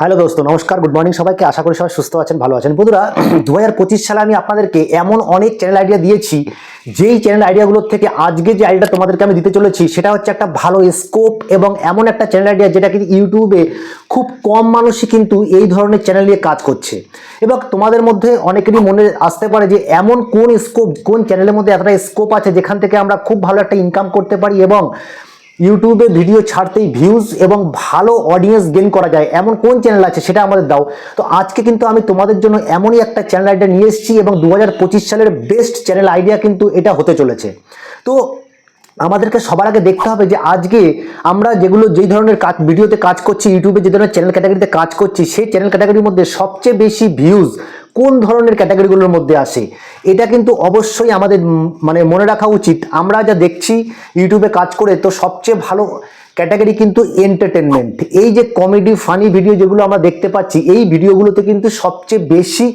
Hello দোস্ত, নমস্কার good morning সবাইকে, আশা করি সবাই সুস্থ আছেন, ভালো আছেন। বন্ধুরা দু হাজার পঁচিশ সালে আমি আপনাদেরকে এমন অনেক চ্যানেল আইডিয়া দিয়েছি, যেই চ্যানেল আইডিয়াগুলোর থেকে আজকে যে আইডিয়া তোমাদেরকে আমি দিতে চলেছি, সেটা হচ্ছে একটা ভালো স্কোপ এবং এমন একটা চ্যানেল আইডিয়া যেটা কিন্তু ইউটিউবে খুব কম মানুষই কিন্তু এই ধরনের চ্যানেল নিয়ে কাজ করছে। এবং তোমাদের মধ্যে অনেকেরই মনে আসতে পারে যে, এমন কোন স্কোপ কোন চ্যানেলের মধ্যে এতটা স্কোপ আছে যেখান থেকে আমরা খুব ভালো একটা ইনকাম করতে পারি এবং ইউটিউবে ভিডিও ছাড়তেই ভিউজ এবং ভালো অডিয়েন্স গেইন করা যায়। এমন কোন চ্যানেল আছে সেটা আমাদের দাও। তো আজকে কিন্তু আমি তোমাদের জন্য এমনই একটা চ্যানেল আইডিয়া নিয়ে এসেছি এবং দু হাজার পঁচিশ সালের বেস্ট চ্যানেল আইডিয়া কিন্তু এটা হতে চলেছে। তো আমাদেরকে সবার আগে দেখতে হবে যে আজকে আমরা যেগুলো যেই ধরনের কাজ ভিডিওতে কাজ করছি ইউটিউবে যে ধরনের চ্যানেল ক্যাটাগরিতে কাজ করছি, সেই চ্যানেল ক্যাটাগরির মধ্যে সবচেয়ে বেশি ভিউজ কোন ধরনের ক্যাটাগরিগুলোর মধ্যে আসে এটা কিন্তু অবশ্যই আমাদের মানে মনে রাখা উচিত। আমরা যা দেখছি, ইউটিউবে কাজ করে, তো সবচেয়ে ভালো ক্যাটাগরি কিন্তু এন্টারটেনমেন্ট এই যে কমেডি ফানি ভিডিও যেগুলো আমরা দেখতে পাচ্ছি, এই ভিডিওগুলোতে কিন্তু সবচেয়ে বেশি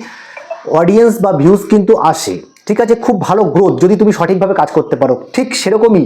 অডিয়েন্স বা ভিউজ কিন্তু আসে। ঠিক আছে? খুব ভালো গ্রোথ যদি তুমি সঠিকভাবে কাজ করতে পারো। ঠিক সেরকমই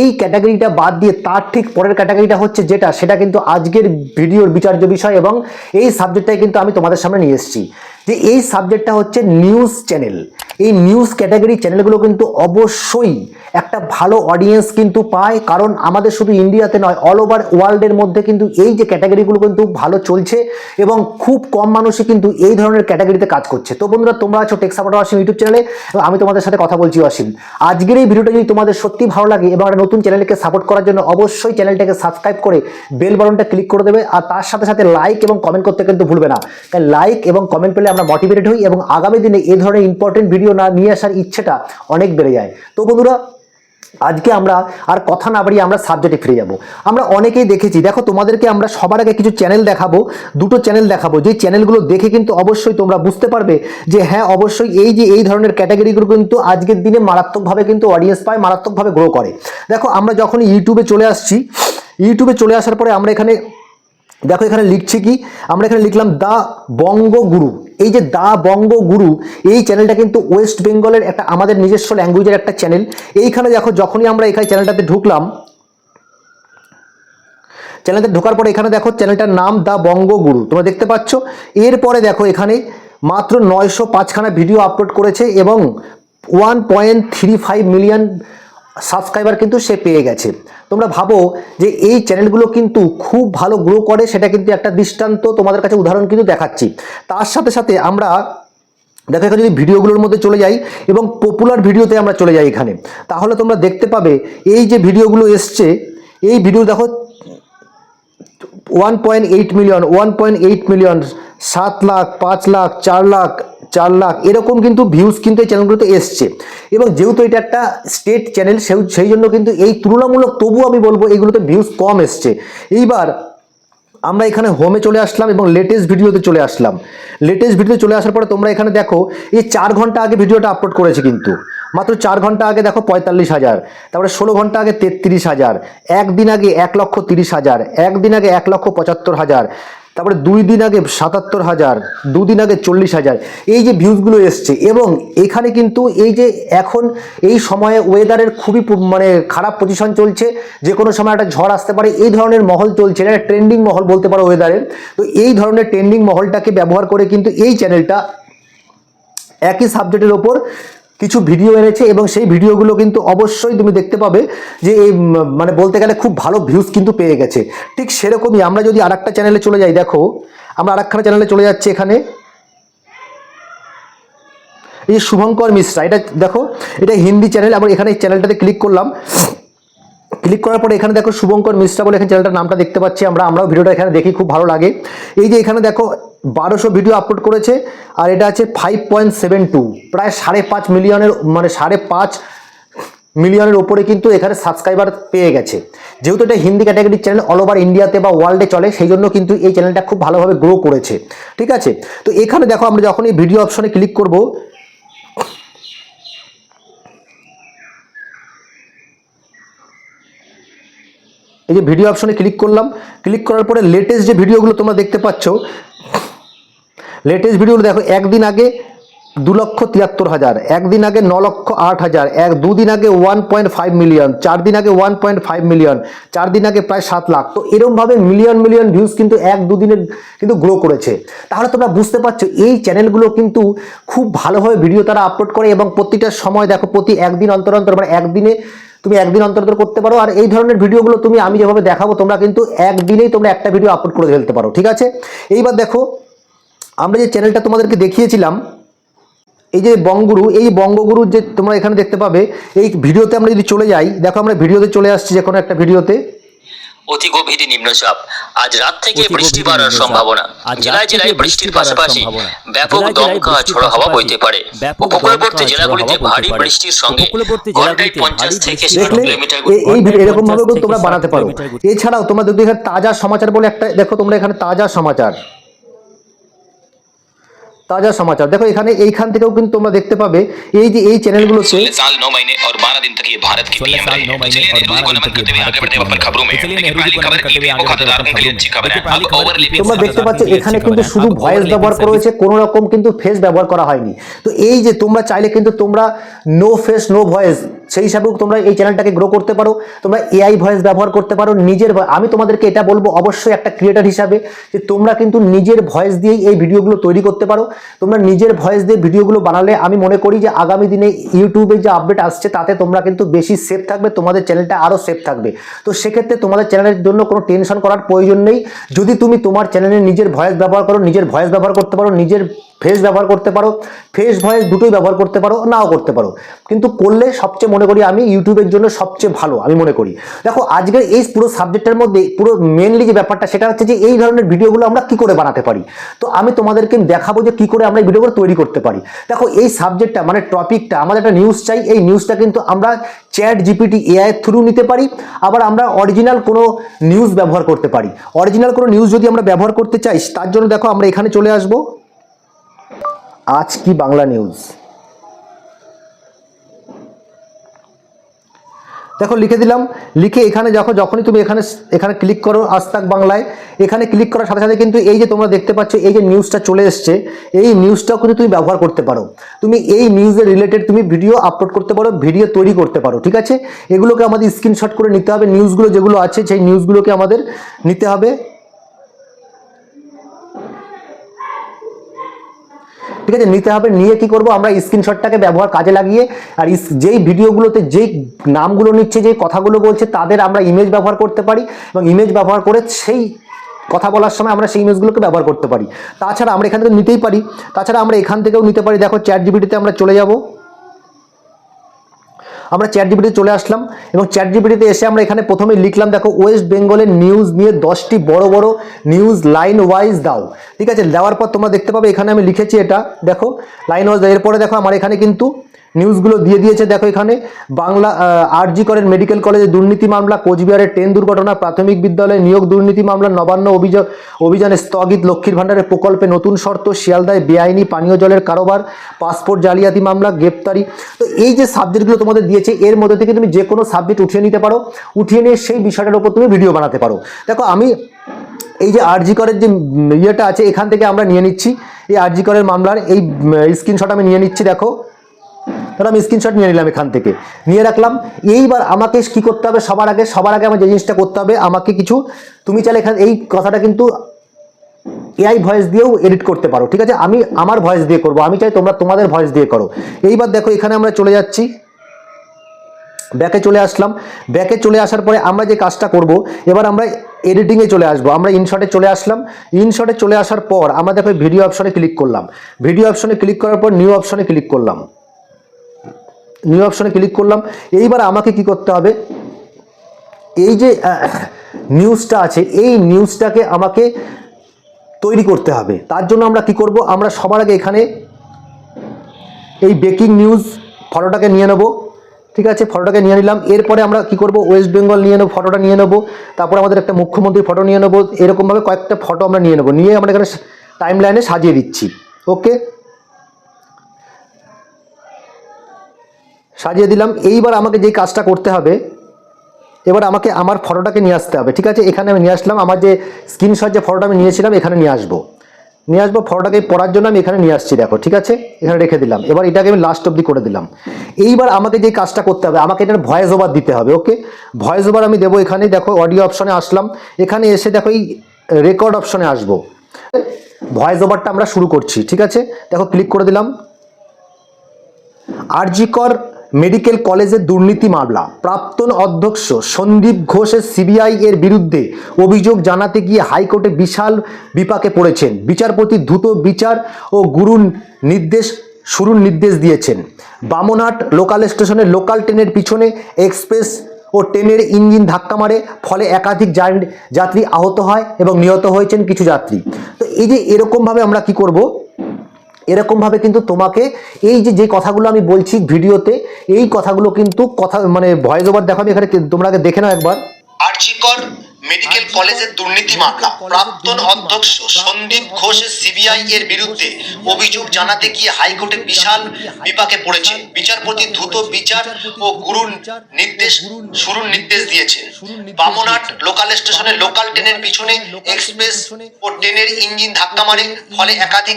এই ক্যাটাগরিটা বাদ দিয়ে, তার ঠিক পরের ক্যাটাগরিটা হচ্ছে যেটা, সেটা কিন্তু আজকের ভিডিওর বিচার্য বিষয় এবং এই সাবজেক্টটাই কিন্তু আমি তোমাদের সামনে নিয়ে এসেছি। যে এই সাবজেক্টটা হচ্ছে নিউজ চ্যানেল এই নিউজ ক্যাটাগরি চ্যানেলগুলো কিন্তু অবশ্যই একটা ভালো অডিয়েন্স কিন্তু পায়, কারণ আমাদের শুধু ইন্ডিয়াতে নয় অল ওভার ওয়ার্ল্ডের মধ্যে কিন্তু এই যে ক্যাটাগরিগুলো কিন্তু ভালো চলছে এবং খুব কম মানুষই কিন্তু এই ধরনের ক্যাটাগরিতে কাজ করছে। তো বন্ধুরা, তোমরা আছো টেক সাপোর্টার ওয়াসিম ইউটিউব চ্যানেলে এবং আমি তোমাদের সাথে কথা বলছি অসীম। আজকের এই ভিডিওটা যদি তোমাদের সত্যি ভালো লাগে এবং একটা নতুন চ্যানেলকে সাপোর্ট করার জন্য অবশ্যই চ্যানেলটাকে সাবস্ক্রাইব করে বেল বাটনটা ক্লিক করে দেবে, আর তার সাথে সাথে লাইক এবং কমেন্ট করতে কিন্তু ভুলবে না। লাইক এবং কমেন্ট পেলে আমরা মোটিভেটেড হই এবং আগামী দিনে এই ধরনের ইম্পর্টেন্ট ভিডিও না নিয়ে আসার ইচ্ছেটা অনেক বেড়ে যায়। তো বন্ধুরা, আজকে আমরা আর কথা না বাড়িয়ে আমরা সাবজেক্টে ফিরে যাব। আমরা অনেকেই দেখেছি, দেখো তোমাদেরকে আমরা সবার আগে কিছু চ্যানেল দেখাবো, দুটো চ্যানেল দেখাবো। যে চ্যানেলগুলো দেখে কিন্তু অবশ্যই তোমরা বুঝতে পারবে যে হ্যাঁ অবশ্যই এই যে এই ধরনের ক্যাটাগরিগুলো কিন্তু আজকের দিনে মারাত্মকভাবে কিন্তু অডিয়েন্স পায়, মারাত্মকভাবে গ্রো করে। দেখো, আমরা যখন ইউটিউবে চলে আসছি ইউটিউবে চলে আসার পরে আমরা এখানে, দেখো এখানে লিখছি কি? আমরা এখানে লিখলাম দা বঙ্গ গুরু এই যে দা বঙ্গ গুরু, এই চ্যানেলটা কিন্তু ওয়েস্ট বেঙ্গলের একটা আমাদের নিজস্ব ল্যাঙ্গুয়েজের একটা চ্যানেল এইখানে দেখো, যখনই আমরা এখানে চ্যানেলটাতে ঢুকলাম চ্যানেলতে ঢোকার পরে এখানে দেখো চ্যানেলটার নাম দা বঙ্গ গুরু। তোমরা দেখতে পাচ্ছ? এরপরে দেখো, এখানে মাত্র নয়শো পাঁচখানা ভিডিও আপলোড করেছে এবং one point three five million subscriber কিন্তু সে পেয়ে গেছে। তোমরা ভাবো যে এই চ্যানেলগুলো কিন্তু খুব ভালো গ্রো করে, সেটা কিন্তু একটা দৃষ্টান্ত তোমাদের কাছে উদাহরণ কিন্তু দেখাচ্ছি। তার সাথে সাথে আমরা, দেখো এখানে যদি ভিডিওগুলোর মধ্যে চলে যাই এবং পপুলার ভিডিওতে আমরা চলে যাই এখানে, তাহলে তোমরা দেখতে পাবে এই যে ভিডিওগুলো এসছে, এই ভিডিও দেখো one point eight million one point eight million সাত লাখ, পাঁচ লাখ, চার লাখ চার লাখ, এরকম কিন্তু ভিউজ কিন্তু এই চ্যানেলগুলোতে এসছে। এবং যেহেতু এটা একটা স্টেট চ্যানেল সেই জন্য কিন্তু এই তুলনামূলক তবু আমি বলব এইগুলোতে ভিউজ কম এসছে। এইবার আমরা এখানে হোমে চলে আসলাম এবং লেটেস্ট ভিডিওতে চলে আসলাম। লেটেস্ট ভিডিওতে চলে আসার পরে তোমরা এখানে দেখো, এই চার ঘণ্টা আগে ভিডিওটা আপলোড করেছে কিন্তু। মাত্র চার ঘণ্টা আগে দেখো পঁয়তাল্লিশ হাজার, তারপরে ষোলো ঘণ্টা আগে তেত্রিশ হাজার, একদিন আগে এক লক্ষ তিরিশ হাজার, একদিন আগে এক লক্ষ পঁচাত্তর হাজার তারপরে দুই দিন আগে সাতাত্তর হাজার দুদিন আগে চল্লিশ হাজার, এই যে ভিউজগুলো এসছে এবং এখানে কিন্তু এই যে এখন এই সময়ে ওয়েদারের খুবই মানে খারাপ পজিশন চলছে, যে কোনো সময় একটা ঝড় আসতে পারে, এই ধরনের মহল চলছে, এটা ট্রেন্ডিং মহল বলতে পারো ওয়েদারের তো এই ধরনের ট্রেন্ডিং মহলটাকে ব্যবহার করে কিন্তু এই চ্যানেলটা একই সাবজেক্টের ওপর কিছু ভিডিও এনেছে এবং সেই ভিডিওগুলো কিন্তু অবশ্যই তুমি দেখতে পাবে যে এই মানে বলতে গেলে খুব ভালো ভিউজ কিন্তু পেয়ে গেছে। ঠিক সেরকমই আমরা যদি আর চ্যানেলে চলে যাই, দেখো, আমরা আর চ্যানেলে চলে যাচ্ছি এখানে। এই যে শুভঙ্কর মিশ্রা, এটা দেখো, এটা হিন্দি চ্যানেল আবার এখানে এই চ্যানেলটাতে ক্লিক করলাম। ক্লিক করার পরে এখানে দেখো শুভঙ্কর মিশ্রা বলে এখানে চ্যানেলটার নামটা দেখতে পাচ্ছি আমরা, আমরাও ভিডিওটা এখানে দেখি, খুব ভালো লাগে। এই যে এখানে দেখো বারোশো ভিডিও আপলোড করেছে, আর এটা আছে ফাইভ পয়েন্ট সেভেন টু প্রায় সাড়ে পাঁচ মিলিয়নের মানে সাড়ে পাঁচ মিলিয়নের ওপরে কিন্তু এখানে সাবস্ক্রাইবার পেয়ে গেছে। যেহেতু এটা হিন্দি ক্যাটাগরির চ্যানেল অল ওভার ইন্ডিয়াতে বা ওয়ার্ল্ডে চলে, সেই জন্য কিন্তু এই চ্যানেলটা খুব ভালোভাবে গ্রো করেছে। ঠিক আছে? তো এখানে দেখো আমরা যখন এই ভিডিও অপশনে ক্লিক করব, এই যে ভিডিও অপশনে ক্লিক করলাম ক্লিক করার পরে লেটেস্ট যে ভিডিওগুলো তোমরা দেখতে পাচ্ছ লেটেস্ট ভিডিওগুলো দেখো, একদিন আগে দু লক্ষ তিয়াত্তর হাজার, একদিন আগে ন লক্ষ আট হাজার, এক দুদিন আগে ওয়ান পয়েন্ট ফাইভ মিলিয়ন চার দিন আগে ওয়ান পয়েন্ট ফাইভ মিলিয়ন চার দিন আগে প্রায় সাত লাখ। তো এরমভাবে মিলিয়ন মিলিয়ন ভিউজ কিন্তু এক দুদিনে কিন্তু গ্রো করেছে। তাহলে তোমরা বুঝতে পারছ, এই চ্যানেলগুলো কিন্তু খুব ভালোভাবে ভিডিও তারা আপলোড করে এবং প্রতিটা সময় দেখো, প্রতি একদিন অন্তর অন্তর মানে একদিনে তুমি একদিন অন্তর অন্তর করতে পারো। আর এই ধরনের ভিডিওগুলো তুমি আমি যেভাবে দেখাবো, তোমরা কিন্তু একদিনেই তোমরা একটা ভিডিও আপলোড করে ফেলতে পারো, ঠিক আছে? এইবার দেখো আমরা যে চ্যানেলটা তোমাদেরকে দেখিয়েছিলাম এই যে বঙ্গগুরু এই বঙ্গগুরু যে তোমরা এখানে দেখতে পাবে এই ভিডিওতে আমরা যদি চলে যাই দেখো আমরা ভিডিওতে চলে আসছি যে কোনো একটা ভিডিওতে। অতি গভীর নিম্নচাপ। আজ রাত থেকে বৃষ্টি বাড়ার সম্ভাবনা। জেলায় জেলায় বৃষ্টির পাশাপাশি ব্যাপক দমকা ঝোড়ো হাওয়া বইতে পারে। ব্যাপক উপকূলবর্তী জেলাগুলিতে ভারী। বৃষ্টির সঙ্গে ঘন্টায় পঞ্চাশ থেকে কিলোমিটার এই এরকম ভাবে তোমরা বানাতে পারো। এছাড়াও তোমাদের যদি এখানে তাজা সমাচার বলে একটা দেখো তোমরা এখানে তাজা সমাচার। তাজা সমাচার দেখো এখানে এইখান থেকেও কিন্তু তোমরা দেখতে পাবে এই যে এই চ্যানেলগুলোতে सोलह साल नौ महीने और बारह दिन तक ये भारत की 16 पीएम साल रहे नौ तो महीने चलिए और नेहरू जी को 12 नमन दिन करते हुए तक आगे ये बढ़ते हैं अपन भारत खबरों में की पीएम लेकिन नेहरू जी पहली को खबर नमन करते हुए ईपीएफओ आगे बढ़ते हैं खातेदारों अपन के लिए खबरों अच्छी में। खबर है देखिए, पहली अब खबर ओवर EPF তোমরা দেখতে পাচ্ছ খাতেদারদের এখানে अच्छी কিন্তু खबर है। শুধু अब ভয়েস over ব্যবহার लेकिन করা হয়েছে কোনো রকম কিন্তু ফেস ব্যবহার করা হয়নি তো এই যে তোমরা চাইলে কিন্তু তোমরা নো ফেস নো ভয়েস সেই হিসাবেও তোমরা এই চ্যানেলটাকে গ্রো করতে পারো তোমরা এআই ভয়েস ব্যবহার করতে পারো নিজের vo- আমি তোমাদেরকে এটা বলবো অবশ্যই একটা ক্রিয়েটার হিসাবে যে তোমরা কিন্তু নিজের ভয়েস দিয়েই এই ভিডিওগুলো তৈরি করতে পারো তোমরা নিজের ভয়েস দিয়ে ভিডিওগুলো বানালে আমি মনে করি যে আগামী দিনে ইউটিউবে যে আপডেট আসছে তাতে তোমরা কিন্তু বেশি সেফ থাকবে, তোমাদের চ্যানেলটা আরও সেফ থাকবে। তো সেক্ষেত্রে তোমাদের চ্যানেলের জন্য কোনো টেনশন করার প্রয়োজন নেই। যদি তুমি তোমার চ্যানেলে নিজের ভয়েস ব্যবহার করো, নিজের ভয়েস ব্যবহার করতে পারো, নিজের ফেস ব্যবহার করতে পারো ফেস ভয়েস দুটোই ব্যবহার করতে পারো, নাও করতে পারো। কিন্তু করলে সবচেয়ে মনে করি আমি ইউটিউবের জন্য সবচেয়ে ভালো, আমি মনে করি। দেখো, আজকের এই পুরো সাবজেক্টের মধ্যে, পুরো মেনলি যে ব্যাপারটা, সেটা হচ্ছে যে এই ধরনের ভিডিওগুলো আমরা কি করে বানাতে পারি? তো আমি তোমাদেরকে দেখাবো যে কি করে আমরা এই ভিডিওগুলো তৈরি করতে পারি। দেখো, এই সাবজেক্টটা মানে টপিকটা আমাদের একটা নিউজ চাই, এই নিউজটা কিন্তু আমরা চ্যাট জিপিটি এআই থ্রু নিতে পারি। আবার আমরা অরিজিনাল কোনো নিউজ ব্যবহার করতে পারি। অরিজিনাল কোনো নিউজ যদি আমরা ব্যবহার করতে চাই, তার জন্য দেখো, আমরা এখানে চলে আসব। আজ কি বাংলা নিউজ দেখো, লিখে দিলাম। লিখে এখানে দেখো, যখনই তুমি এখানে এখানে ক্লিক করো, আজ তাক বাংলায়, এখানে ক্লিক করার সাথে সাথে কিন্তু এই যে তোমরা দেখতে পাচ্ছ, এই যে নিউজটা চলে এসছে, এই নিউজটাও কিন্তু তুমি ব্যবহার করতে পারো। তুমি এই নিউজের রিলেটেড তুমি ভিডিও আপলোড করতে পারো ভিডিও তৈরি করতে পারো, ঠিক আছে? এগুলোকে আমাদের স্ক্রিনশট করে নিতে হবে নিউজগুলো যেগুলো আছে, সেই নিউজগুলোকে আমাদের নিতে হবে। ঠিক আছে নিতে হবে, নিয়ে কি করব? আমরা স্ক্রিনশটটাকে ব্যবহার কাজে লাগিয়ে, আর যেই ভিডিওগুলোতে যেই নামগুলো নিচ্ছে, যেই কথাগুলো বলছে, তাদের আমরা ইমেজ ব্যবহার করতে পারি এবং ইমেজ ব্যবহার করে সেই কথা বলার সময় আমরা সেই ইমেজগুলোকে ব্যবহার করতে পারি। তাছাড়া আমরা এখান থেকে নিতেই পারি। তাছাড়া আমরা এখান থেকেও নিতে পারি। দেখো চ্যাট জিবিটিতে আমরা চলে যাব। আমরা চ্যাট জিবিটি চলে আসলাম এবং চ্যাট জিপিটিতে এসে আমরা এখানে প্রথমে লিখলাম, দেখো ওয়েস্ট বেঙ্গলের নিউজ নিয়ে দশটি বড় বড় নিউজ লাইন ওয়াইজ দাও। ঠিক আছে? দেওয়ার পর তোমরা দেখতে পাবে, এখানে আমি লিখেছি এটা। দেখো লাইন ওয়াইজ এরপরে দেখো, আমার এখানে কিন্তু নিউজগুলো দিয়ে দিয়েছে, দেখো এখানে। বাংলা আরজি করেন মেডিকেল কলেজে দুর্নীতি মামলা, কোচবিহারের ট্রেন দুর্ঘটনা, প্রাথমিক বিদ্যালয়ে নিয়োগ, দুর্নীতি মামলা, নবান্ন অভিযোগ, অভিযানে স্থগিত লক্ষ্মীর ভাণ্ডারের প্রকল্পে নতুন শর্ত, শিয়ালদায় বেআইনি পানীয় জলের কারোবার, পাসপোর্ট জালিয়াতি মামলা, গ্রেপ্তারি। তো এই যে সাবজেক্টগুলো তোমাদের দিয়েছে, এর মধ্যে থেকে তুমি যে কোনো সাবজেক্ট উঠিয়ে নিতে পারো, উঠিয়ে নিয়ে সেই বিষয়টার উপর তুমি ভিডিও বানাতে পারো। দেখো, আমি এই যে আরজি করের যে ইয়েটা আছে, এখান থেকে আমরা নিয়ে নিচ্ছি। এই আরজি করের মামলার এই স্ক্রিনশট আমি নিয়ে নিচ্ছি, দেখো। তাহলে আমি স্ক্রিনশট নিয়ে নিলাম এখান থেকে। নিয়ে রাখলাম। এইবার আমাকে কি করতে হবে? সবার আগে সবার আগে আমার যে জিনিসটা করতে হবে, আমাকে কিছু, তুমি চাইলে এখানে, এই কথাটা কিন্তু এআই ভয়েস দিয়েও এডিট করতে পারো, ঠিক আছে? আমি আমার ভয়েস দিয়ে করব, আমি চাই তোমরা তোমাদের ভয়েস দিয়ে করো। এইবার দেখো, এখানে আমরা চলে যাচ্ছি। ব্যাকে চলে আসলাম। ব্যাকে চলে আসার পরে আমরা যে কাজটা করব, এবার আমরা এডিটিংয়ে চলে আসব। আমরা ইনশটে চলে আসলাম। ইনশটে চলে আসার পর আমরা দেখো ভিডিও অপশনে ক্লিক করলাম। ভিডিও অপশনে ক্লিক করার পর নিউ অপশনে ক্লিক করলাম। নিউ অপশনে ক্লিক করলাম। এইবার আমাকে কি করতে হবে? এই যে নিউজটা আছে, এই নিউজটাকে আমাকে তৈরি করতে হবে। তার জন্য আমরা কি করব? আমরা সবার আগে এখানে এই ব্রেকিং নিউজ ফটোটাকে নিয়ে নেব। ঠিক আছে? ফটোটাকে নিয়ে নিলাম। এরপরে আমরা কি করব? ওয়েস্ট বেঙ্গল নিয়ে নেব ফটোটা নিয়ে নেব। তারপর আমাদের একটা মুখ্যমন্ত্রীর ফটো নিয়ে নেব। এরকমভাবে কয়েকটা ফটো আমরা নিয়ে নেব। নিয়ে আমরা এখানে টাইম লাইনে সাজিয়ে দিচ্ছি। ওকে সাজিয়ে দিলাম। এইবার আমাকে যেই কাজটা করতে হবে, এবার আমাকে আমার ফটোটাকে নিয়ে আসতে হবে, ঠিক আছে? এখানে আমি নিয়ে আসলাম, আমার যে স্ক্রিনশট যে ফটোটা আমি নিয়েছিলাম, এখানে নিয়ে আসব। নিয়ে আসব, ফটোটাকে পড়ার জন্য আমি এখানে নিয়ে আসছি, দেখো, ঠিক আছে? এখানে রেখে দিলাম। এবার এটাকে আমি লাস্ট অবধি করে দিলাম। এইবার আমাকে যে কাজটা করতে হবে, আমাকে এটার ভয়েস ওভার দিতে হবে ওকে ভয়েস ওভার আমি দেবো এখানে, দেখো অডিও অপশনে আসলাম। এখানে এসে, দেখো, এই রেকর্ড অপশনে আসব। ভয়েস ওভারটা আমরা শুরু করছি, ঠিক আছে? দেখো ক্লিক করে দিলাম। আরজিকর মেডিকেল কলেজের দুর্নীতি মামলা। প্রাক্তন অধ্যক্ষ সন্দীপ ঘোষের সিবিআই এর বিরুদ্ধে অভিযোগ জানাতে গিয়ে হাইকোর্টে বিশাল বিপাকে পড়েছেন। বিচারপতি দ্রুত বিচার ও গুরুর নির্দেশ, শুরুর নির্দেশ দিয়েছেন। বামনহাট লোকাল স্টেশনে লোকাল ট্রেনের পিছনে এক্সপ্রেস ও ট্রেনের ইঞ্জিন ধাক্কা মারে, ফলে একাধিক যাত্রী আহত হয় এবং নিহত হয়েছেন কিছু যাত্রী। তো এই যে এরকমভাবে আমরা কি করব? এরকমভাবে কিন্তু তোমাকে এই যে যে কথাগুলো আমি বলছি ভিডিওতে, এই কথাগুলো কিন্তু কথা মানে ভয়েস ওভার দেখো আমি এখানে, তোমরা আগে দেখে নাও একবার। আরজিকর মেডিকেল কলেজের দুর্নীতি মামলা। প্রাক্তন অধ্যক্ষ সন্দীপ ঘোষের সিবিআই এর বিরুদ্ধে অভিযোগ জানাতে গিয়ে হাইকোর্টে বিশাল বিপাকে পড়েছেন বিচারপতি দ্রুত বিচার ও গুরুর নির্দেশ শুরুর নির্দেশ দিয়েছেন বামনহাট লোকাল স্টেশনে লোকাল ট্রেনের পিছনে এক্সপ্রেস ও ট্রেনের ইঞ্জিন ধাক্কা মারে। ফলে একাধিক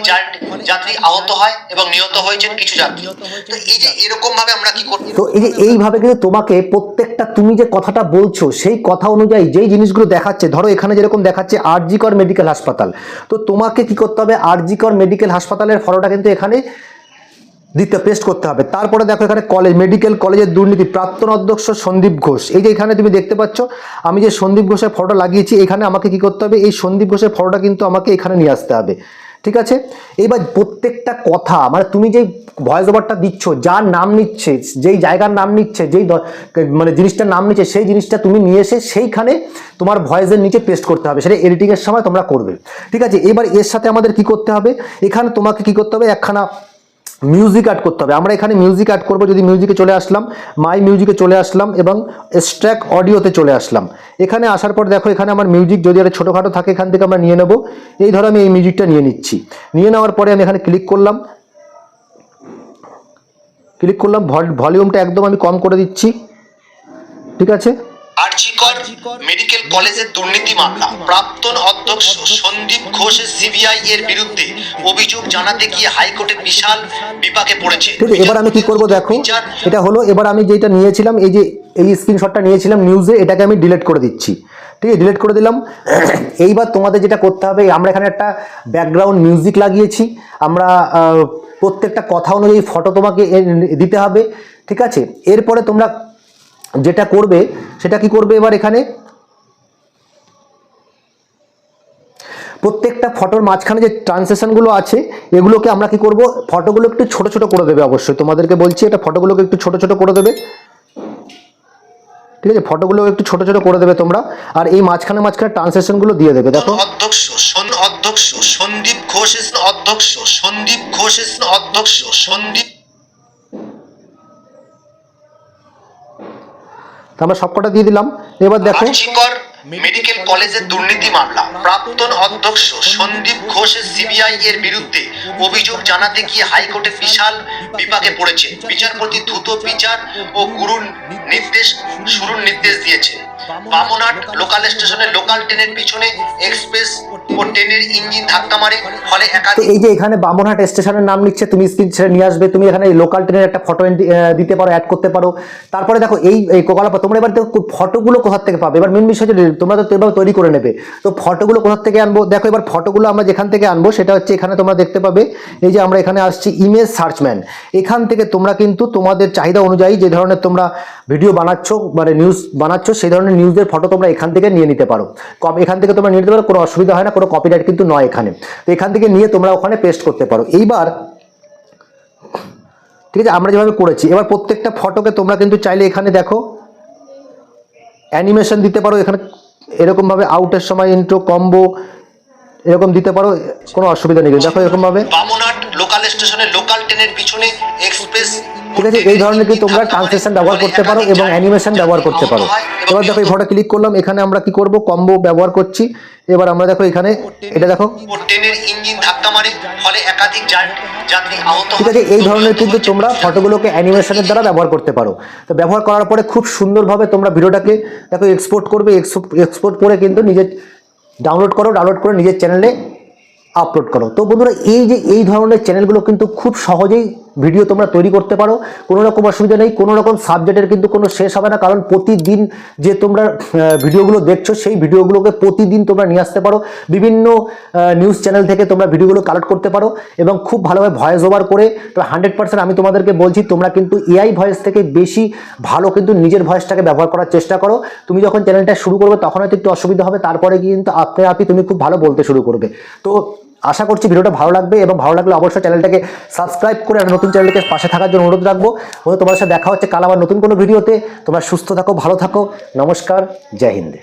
যাত্রী আহত হয় এবং নিহত হয়েছেন কিছু যাত্রী। তো এই যে এরকম ভাবে আমরা কি করতে তো এই যে এইভাবে কিন্তু তোমাকে প্রত্যেকটা তুমি যে কথাটা বলছো সেই কথা অনুযায়ী যেই জিনিসগুলো দেখাচ্ছে। ধরো এখানে যেরকম দেখাচ্ছে আরজিকর মেডিকেল হাসপাতাল। তো তোমাকে কি করতে হবে? আরজিকর মেডিকেল হাসপাতালের ফটোটা কিন্তু এখানে দিতে পেস্ট করতে হবে। তারপরে দেখো এখানে কলেজ মেডিকেল কলেজের দুর্নীতি, প্রাক্তন অধ্যক্ষ সন্দীপ ঘোষ। এই যে এখানে তুমি দেখতে পাচ্ছ, আমি যে সন্দীপ ঘোষের ফটো লাগিয়েছি, এখানে আমাকে কি করতে হবে? এই সন্দীপ ঘোষের ফটোটা কিন্তু আমাকে এখানে নিয়ে আসতে হবে। ঠিক আছে? এইবার প্রত্যেকটা কথা মানে তুমি যেই ভয়েস ওভারটা দিচ্ছ, যার নাম নিচ্ছে, যেই জায়গার নাম নিচ্ছে, যেই মানে জিনিসটার নাম নিচ্ছে, সেই জিনিসটা তুমি নিয়ে এসে সেইখানে তোমার ভয়েসের নিচে পেস্ট করতে হবে। সেটা এডিটিংয়ের সময় তোমরা করবে। ঠিক আছে? এবার এর সাথে আমাদের কি করতে হবে? এখানে তোমাকে কি করতে হবে? একখানা মিউজিক অ্যাড করতে হবে। আমরা এখানে মিউজিক অ্যাড করব, যদি মিউজিকে চলে আসলাম মাই মিউজিকে চলে আসলাম এবং স্ট্র্যাক অডিওতে চলে আসলাম। এখানে আসার পর দেখো, এখানে আমার মিউজিক যদি একটা ছোটোখাটো থাকে, এখান থেকে আমরা নিয়ে নেব। এই ধরো আমি এই মিউজিকটা নিয়ে নিচ্ছি। নিয়ে নেওয়ার পরে আমি এখানে ক্লিক করলাম। ক্লিক করলাম ভলিউমটা একদম আমি কম করে দিচ্ছি। ঠিক আছে? আরজিকর মেডিকেল কলেজের দুর্নীতি মামলা। প্রাক্তন অধ্যক্ষ সন্দীপ ঘোষের সিবিআই এর বিরুদ্ধে অভিযোগ জানাতে গিয়ে হাইকোর্টে বিশাল বিপাকে পড়েছে। ঠিক আছে এবার আমি কি করব দেখো এটা হলো এবার আমি যেটা নিয়েছিলাম এই যে এই স্ক্রিনশটটা নিয়েছিলাম নিউজে এটাকে আমি ডিলিট করে দিচ্ছি। ঠিক আছে ডিলিট করে দিলাম। এইবার তোমাদের যেটা করতে হবে আমরা এখানে একটা ব্যাকগ্রাউন্ড মিউজিক লাগিয়েছি। আমরা প্রত্যেকটা কথা অনুযায়ী ফটো তোমাকে দিতে হবে। ঠিক আছে? এরপরে তোমরা যেটা করবে, সেটা কি করবে এবার এখানে? প্রত্যেকটা ফটোর মাঝখানে যে ট্রান্সলেশনগুলো আছে, এগুলোকে আমরা কি করব? ফটোগুলো একটু ছোট ছোট করে দেবে অবশ্যই। তোমাদেরকে বলছি, এটা ফটোগুলোকে একটু ছোট ছোট করে দেবে। ঠিক আছে? ফটোগুলো একটু ছোট ছোট করে দেবে তোমরা। আর এই মাঝখানে মাঝখানে ট্রান্সলেশনগুলো দিয়ে দেবে, দেখো। অধ্যক্ষ অধ্যক্ষ সন্দীপ ঘোষের অধ্যক্ষ সন্দীপ ঘোষের অধ্যক্ষ, সন্দীপ আমরা সবকটা দিয়ে দিলাম। এবার দেখো মেডিকেল কলেজের দুর্নীতি মামলা। প্রাক্তন অধ্যক্ষ সন্দীপ ঘোষের সিবিআই এর বিরুদ্ধে অভিযোগ জানাতে গিয়ে হাইকোর্টে বিশাল বিপাকে পড়েছে। বিচারপতি দ্রুত বিচার ও গুরুর নির্দেশ শুরুর নির্দেশ দিয়েছেন বামনহাট লোকাল স্টেশনে লোকাল ট্রেনের পিছনে এক্সপ্রেস ও ট্রেনের ইঞ্জিন ধাক্কা মারে ফলে একাধিক এই যে এখানে বামনহাট স্টেশনের নাম নিচ্ছে তুমি স্ক্রিন ছেড়ে নিয়ে আসবে তুমি এখানে লোকাল ট্রেনের একটা ফটো দিতে পারো অ্যাড করতে পারো। তারপরে দেখো এই এই কোকালাপা তোমরা এবার দেখো ফটোগুলো কোথা থেকে পাবে? এবার মেন বিষয় যে তোমরা তো এবার তৈরি করে নেবে। তো ফটোগুলো কোথা থেকে আনব? দেখো, এবার ফটোগুলো আমরা যেখান থেকে আনব, সেটা হচ্ছে এখানে তোমরা দেখতে পাবে। এই যে আমরা এখানে আসছি ইমেজ সার্চম্যান এখান থেকে তোমরা কিন্তু তোমাদের চাহিদা অনুযায়ী যে ধরনের তোমরা ভিডিও বানাচ্ছ মানে নিউজ বানাচ্ছ, সেই ধরনের নিউজের ফটো তোমরা এখান থেকে নিয়ে নিতে পারো। কপ- এখান থেকে তোমরা নিয়ে নিতে পারো, কোনো অসুবিধা হয় না, কোনো কপিরাইট কিন্তু নয় এখানে। তো এখান থেকে নিয়ে তোমরা ওখানে পেস্ট করতে পারো। এইবার, ঠিক আছে, আমরা যেভাবে করেছি, এবার প্রত্যেকটা ফটোকে তোমরা কিন্তু চাইলে এখানে দেখো অ্যানিমেশন দিতে পারো, এখানে এরকমভাবে আউটের সময় ইন্ট্রো কম্বো এরকম দিতে পারো কোনো অসুবিধা নেই। দেখো এরকমভাবে। লোকাল স্টেশনে লোকাল ট্রেনের পিছনে এক্সপ্রেস ঠিক আছে এই ধরনের কি তোমরা ট্রান্সলেশন ব্যবহার করতে পারো এবং অ্যানিমেশন ব্যবহার করতে পারো। এবার দেখো এই ফটো ক্লিক করলাম এখানে আমরা কি করব? কম্বো ব্যবহার করছি। এবার আমরা দেখো এখানে এটা দেখো। ট্রেনের ইঞ্জিন ধাক্কা মারে ফলে একাধিক যাত্রী আহত ঠিক আছে এই ধরনের কিন্তু তোমরা ফটোগুলোকে অ্যানিমেশনের দ্বারা ব্যবহার করতে পারো। তো ব্যবহার করার পরে খুব সুন্দরভাবে তোমরা ভিডিওটাকে দেখো এক্সপোর্ট করবে এক্সপোর্ট করে কিন্তু নিজের ডাউনলোড করো ডাউনলোড করে নিজের চ্যানেলে আপলোড করো। তো বন্ধুরা এই যে এই ধরনের চ্যানেলগুলো কিন্তু খুব সহজেই ভিডিও তোমরা তৈরি করতে পারো। কোনো রকম অসুবিধা নেই, কোনো রকম সাবজেক্টের কিন্তু কোনো শেষ হবে না, কারণ প্রতিদিন যে তোমরা ভিডিওগুলো দেখছ, সেই ভিডিওগুলোকে প্রতিদিন তোমরা নিয়ে আসতে পারো। বিভিন্ন নিউজ চ্যানেল থেকে তোমরা ভিডিওগুলো কালেক্ট করতে পারো এবং খুব ভালোভাবে ভয়েস ওভার করে, তো হান্ড্রেড পার্সেন্ট আমি তোমাদেরকে বলছি, তোমরা কিন্তু এআই ভয়েস থেকে বেশি ভালো কিন্তু নিজের ভয়েসটাকে ব্যবহার করার চেষ্টা করো। তুমি যখন চ্যানেলটা শুরু করবে, তখন হয়তো একটু অসুবিধা হবে, তারপরে কিন্তু আপনি আপনি তুমি খুব ভালো বলতে শুরু করবে। তো আশা করছি ভিডিওটা ভালো লাগবে এবং ভালো লাগলে অবশ্যই চ্যানেলটাকে সাবস্ক্রাইব করে আর নতুন চ্যানেলকে পাশে থাকার জন্য অনুরোধ রাখব। তোমার সাথে দেখা হচ্ছে কাল আবার নতুন কোনো ভিডিওতে। তোমরা সুস্থ থাকো, ভালো থাকো। নমস্কার, জয় হিন্দ।